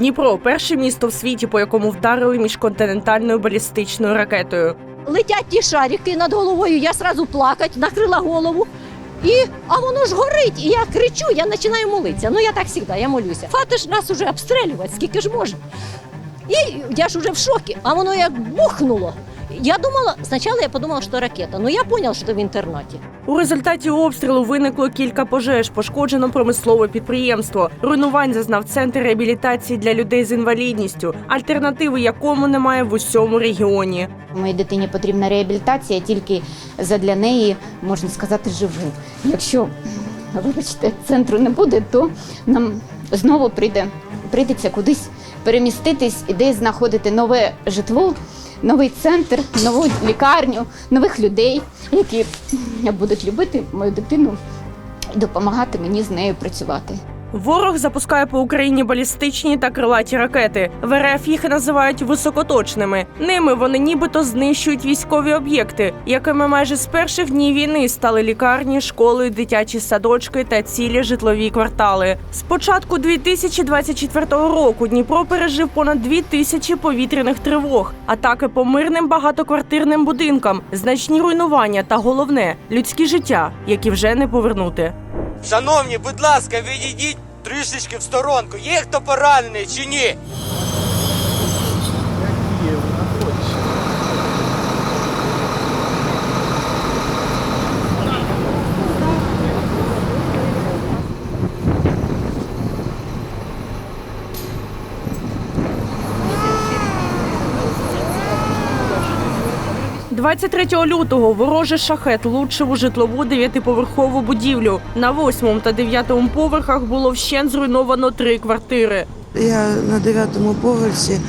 Дніпро перше місто в світі, по якому вдарили міжконтинентальною балістичною ракетою. летять ті шарики над головою, я сразу плакать, накрила голову. І, а воно ж горить, і я кричу, я починаю молитися. Ну я так завжди, я молюся. Фати ж нас уже обстрілювати, скільки ж можна. І я ж уже в шокі, а воно як бухнуло. Я думала, спочатку я подумала, що ракета, але я зрозуміла, що це в інтернаті. У результаті обстрілу виникло кілька пожеж, пошкоджено промислове підприємство. Руйнувань зазнав центр реабілітації для людей з інвалідністю, альтернативи якому немає в усьому регіоні. Моїй дитині потрібна реабілітація тільки задля неї, можна сказати, живу. Якщо, вибачте, центру не буде, то нам знову прийде, прийдеться кудись переміститись і десь знаходити нове житло, новий центр, нову лікарню, нових людей, які будуть любити мою дитину і допомагати мені з нею працювати. Ворог запускає по Україні балістичні та крилаті ракети. В РФ їх називають високоточними. Ними вони нібито знищують військові об'єкти, якими майже з перших днів війни стали лікарні, школи, дитячі садочки та цілі житлові квартали. З початку 2024 року Дніпро пережив понад дві тисячі повітряних тривог, атаки по мирним багатоквартирним будинкам, значні руйнування та головне людські життя, які вже не повернути. Шановні, будь ласка, відійдіть трішечки в сторонку. Є хто поранений чи ні? – 23 лютого ворожий шахет влучив у житлову дев'ятиповерхову будівлю. На восьмому та дев'ятому поверхах було вщент зруйновано три квартири. Я на дев'ятому поверсі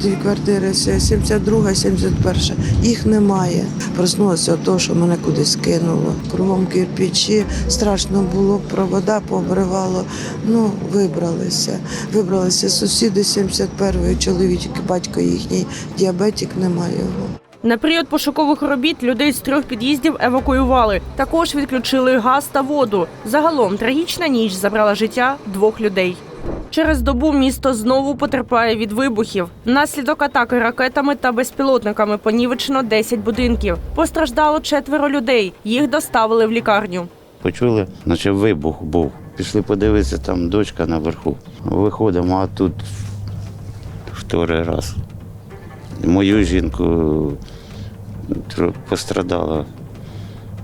дві квартири 72, 71. Їх немає. Проснулася від того, що мене кудись кинуло. Кругом кирпичі, страшно було, провода пообривало. Ну, вибралися. Вибралися сусіди 71-ї, чоловік, батько їхній, діабетик, немає його. На період пошукових робіт людей з трьох під'їздів евакуювали. Також відключили газ та воду. Загалом трагічна ніч забрала життя двох людей. Через добу місто знову потерпає від вибухів. Внаслідок атаки ракетами та безпілотниками понівечено 10 будинків. Постраждало четверо людей. Їх доставили в лікарню. Почули, наче вибух був. Пішли подивитися, там дочка наверху. Виходимо, а тут вторий раз. Мою жінку пострадала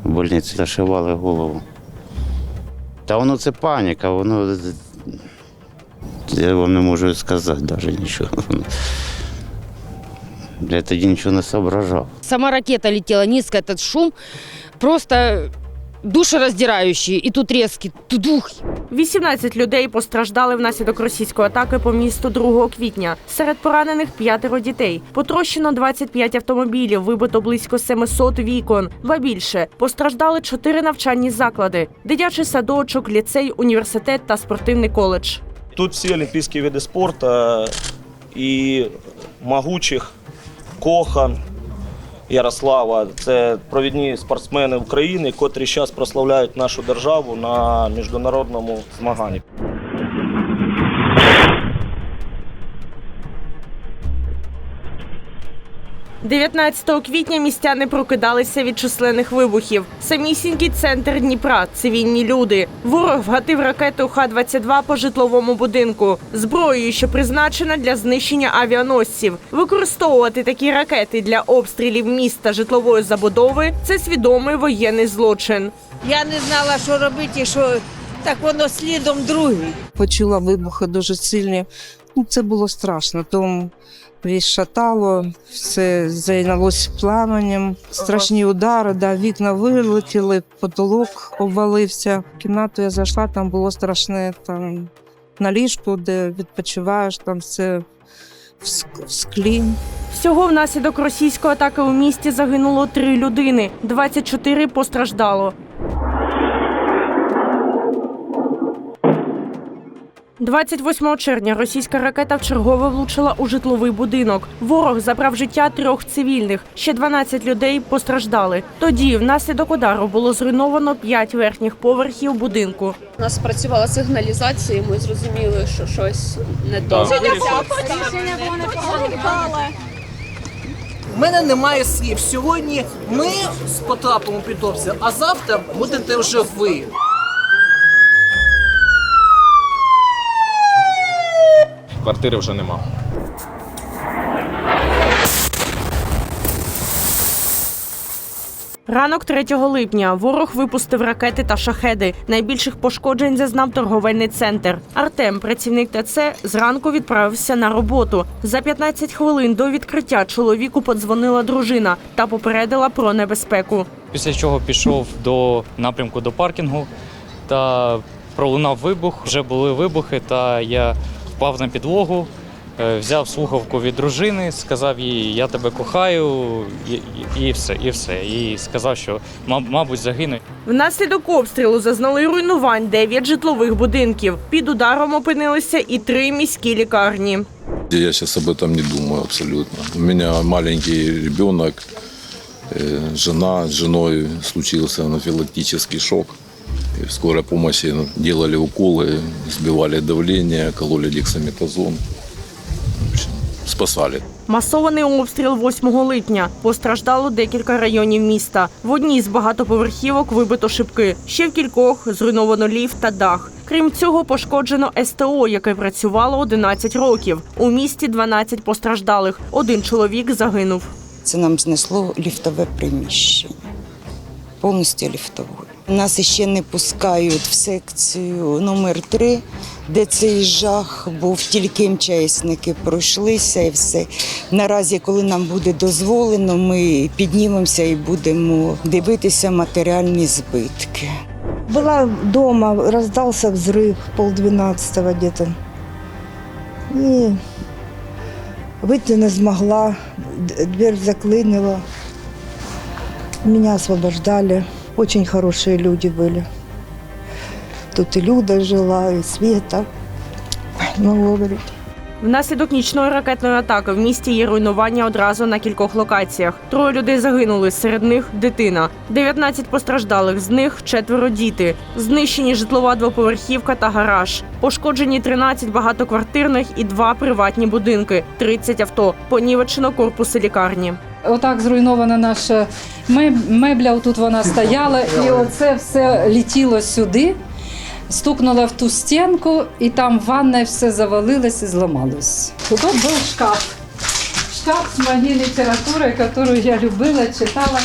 в больниці, зашивали голову. Та воно це паніка, воно. Я вам не можу сказати навіть нічого. Я тоді нічого не соображав. Сама ракета летела низко, этот шум просто душераздирающий. И тут резкий тудух. 18 людей постраждали внаслідок російської атаки по місту 2 квітня. Серед поранених п'ятеро дітей. Потрощено 25 автомобілів, вибито близько 700 вікон. Ба більше постраждали чотири навчальні заклади: дитячий садочок, ліцей, університет та спортивний коледж. Тут всі олімпійські види спорту і могучих, Кохан, Ярослава. Це провідні спортсмени України, котрі зараз прославляють нашу державу на міжнародному змаганні. – 19 квітня містяни прокидалися від численних вибухів. Самісінький центр Дніпра, цивільні люди. Ворог вгатив ракету Х-22 по житловому будинку. Зброєю, що призначена для знищення авіаносців. Використовувати такі ракети для обстрілів міста житлової забудови – це свідомий воєнний злочин. Я не знала, що робити, що так воно слідом другий. почула вибухи дуже сильні. Ну, це було страшно. Тому шатало, все зайнялось пламенем, страшні удари, да, вікна вилетіли, потолок обвалився. В кімнату я зайшла, там було страшне. Там на ліжку, де відпочиваєш, там все в склі. Всього внаслідок російської атаки у місті загинуло три людини, 24 постраждало. 28 червня російська ракета вчергове влучила у житловий будинок. Ворог забрав життя трьох цивільних. Ще 12 людей постраждали. Тоді, внаслідок удару, було зруйновано 5 верхніх поверхів будинку. У нас працювала сигналізація, і ми зрозуміли, що щось не то. У мене немає слів. Сьогодні ми потрапимо під обстріл, а завтра будете вже ви. Квартири вже нема. Ранок 3 липня ворог випустив ракети та шахеди. Найбільших пошкоджень зазнав торговельний центр. Артем, працівник ТЦ, зранку відправився на роботу. За 15 хвилин до відкриття чоловіку подзвонила дружина та попередила про небезпеку. Після чого пішов до напрямку до паркінгу та пролунав вибух. Вже були вибухи, та я впав на підлогу, е, взяв слухавку від дружини, сказав їй, я тебе кохаю, і, і, і все, і все. І сказав, що мабуть загину. Внаслідок обстрілу зазнали руйнувань 9 житлових будинків. Під ударом опинилися і три міські лікарні. Я сейчас об этом не думаю абсолютно. У меня маленький ребенок, э, жена, с женой случился анафилактический шок. В скорой помощи делали уколы, сбивали давление, кололи дексаметазон. Спасали. Масований обстріл 8 липня. Постраждало декілька районів міста. В одній з багатоповерхівок вибито шибки. Ще в кількох зруйновано ліфт та дах. Крім цього, пошкоджено СТО, яке працювало 11 років. У місті 12 постраждалих. Один чоловік загинув. Це нам знесло ліфтове приміщення. Повністю ліфтове. Нас ще не пускають в секцію номер 3 де цей жах був, тільки МЧСники пройшлися і все. Наразі, коли нам буде дозволено, ми піднімемося і будемо дивитися матеріальні збитки. Была дома, раздался взрыв полдвенадцатого где-то. И выйти не смогла, д- дверь заклинила. Меня освобождали. Очень хорошие люди были. Тут и Люда жила, и Света. Ну, говорить. Внаслідок нічної ракетної атаки в місті є руйнування одразу на кількох локаціях. Троє людей загинули, серед них дитина. 19 постраждалих, з них четверо діти. Знищені житлова двоповерхівка та гараж. Пошкоджені 13 багатоквартирних і два приватні будинки, 30 авто. Понівечено корпуси лікарні. Отак зруйнована наша мебля, тут вона стояла, і оце все летіло сюди, стукнуло в ту стінку, і там ванна все завалилось і зламалось. Тут був шкаф. Шкаф з моєї літератури, яку я любила, читала.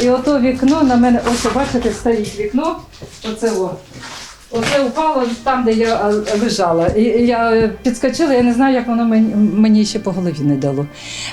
І ото вікно на мене, ось бачите, стоїть вікно, оце о. Оце упало там, де я е, лежала. І я е, підскочила, я не знаю, як воно мені, мені ще по голові не дало.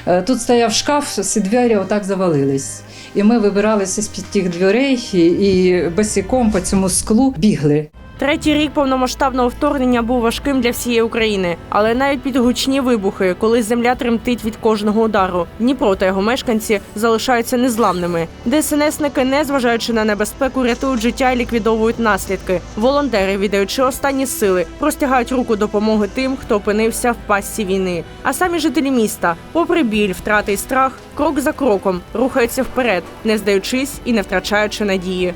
Е, Тут стояв шкаф, всі двері отак завалились. І ми вибиралися з-під тих дверей і, і босиком по цьому склу бігли. Третій рік повномасштабного вторгнення був важким для всієї України, але навіть під гучні вибухи, коли земля тремтить від кожного удару, Дніпро та його мешканці залишаються незламними. ДСНСники, незважаючи на небезпеку, рятують життя і ліквідовують наслідки. Волонтери, віддаючи останні сили, простягають руку допомоги тим, хто опинився в пастці війни. А самі жителі міста, попри біль, втрати і страх, крок за кроком рухаються вперед, не здаючись і не втрачаючи надії.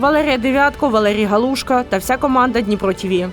Валерія Дев'ятко, Валерій Галушка та вся команда Дніпро ТІВІ.